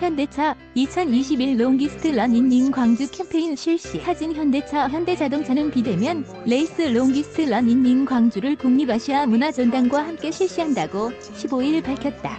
현대차 2021 롱기스트 런인닝 광주 캠페인 실시 하진 현대차 현대자동차는 비대면 레이스 롱기스트 런인닝 광주를 국립아시아 문화전당과 함께 실시한다고 15일 밝혔다.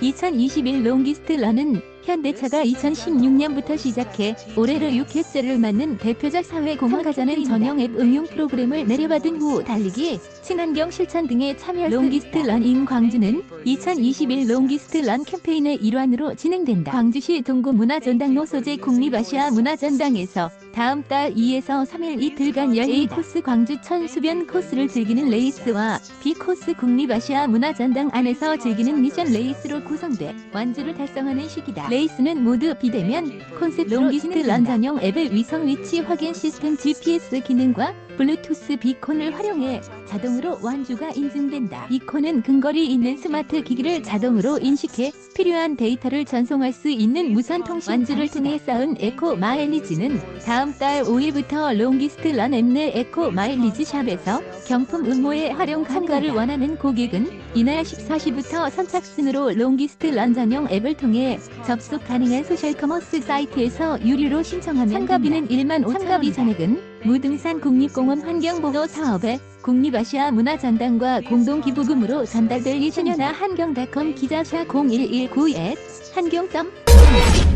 2021 롱기스트 런은 현대차가 2016년부터 시작해 올해로 6회째를 맞는 대표적 사회 공헌 가자는 전용 앱 응용 프로그램을 내려받은 후 달리기, 친환경 실천 등에 참여 롱기스트 런인 광주는 2021 롱기스트 런 캠페인의 일환으로 진행된다. 광주시 동구문화전당로 소재 국립아시아 문화전당에서 다음 달 2에서 3일 이틀간 열 A 코스 광주 천수변 코스를 즐기는 레이스와 B 코스 국립아시아 문화전당 안에서 즐기는 미션 레이스로 구성돼 완주를 달성하는 시기다. 레이스는 모두 비대면 콘셉트 롱기스트 런 전용 앱의 위성 위치 확인 시스템 GPS 기능과 블루투스 비콘을 활용해 자동으로 완주가 인증된다. 비콘은 근거리 있는 스마트 기기를 자동으로 인식해 필요한 데이터를 전송할 수 있는 무선 통신 완주를 통해 쌓은 에코 마일리지는 다음 달 5일부터 롱기스트 런앱내 에코 마일리지 샵에서 경품 응모에 활용 참가를 원하는 고객은 이날 14시부터 선착순으로 롱기스트 런 전용 앱을 통해 접속 가능한 소셜 커머스 사이트에서 유료로 신청하면 참가비는 1만 5천 참가비 잔액은 무등산 국립공원 환경보호 사업에 국립아시아 문화전당과 공동기부금으로 전달될 예정이나 한경닷컴 기자사 0119 한경.com